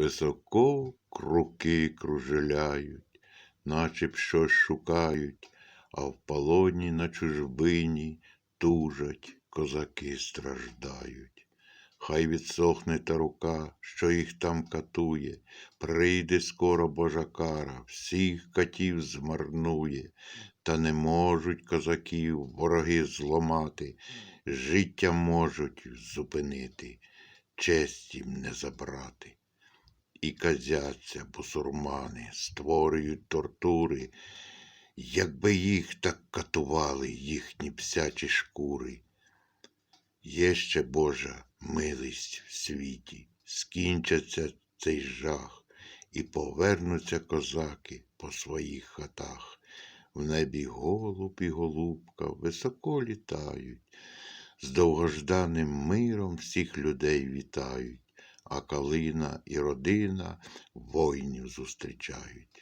Високо круки кружеляють, наче б щось шукають, а в полоні на чужбині тужать, козаки страждають. Хай відсохне та рука, що їх там катує, прийде скоро Божа кара, всіх катів змарнує, та не можуть козаків вороги зломати, життя можуть зупинити, честь їм не забрати. І казяться бусурмани, створюють тортури, якби їх так катували їхні псячі шкури. Є ще Божа милість в світі, скінчиться цей жах, і повернуться козаки по своїх хатах. В небі голуб і голубка високо літають, з довгожданим миром всіх людей вітають, а калина і родина воїнів зустрічають.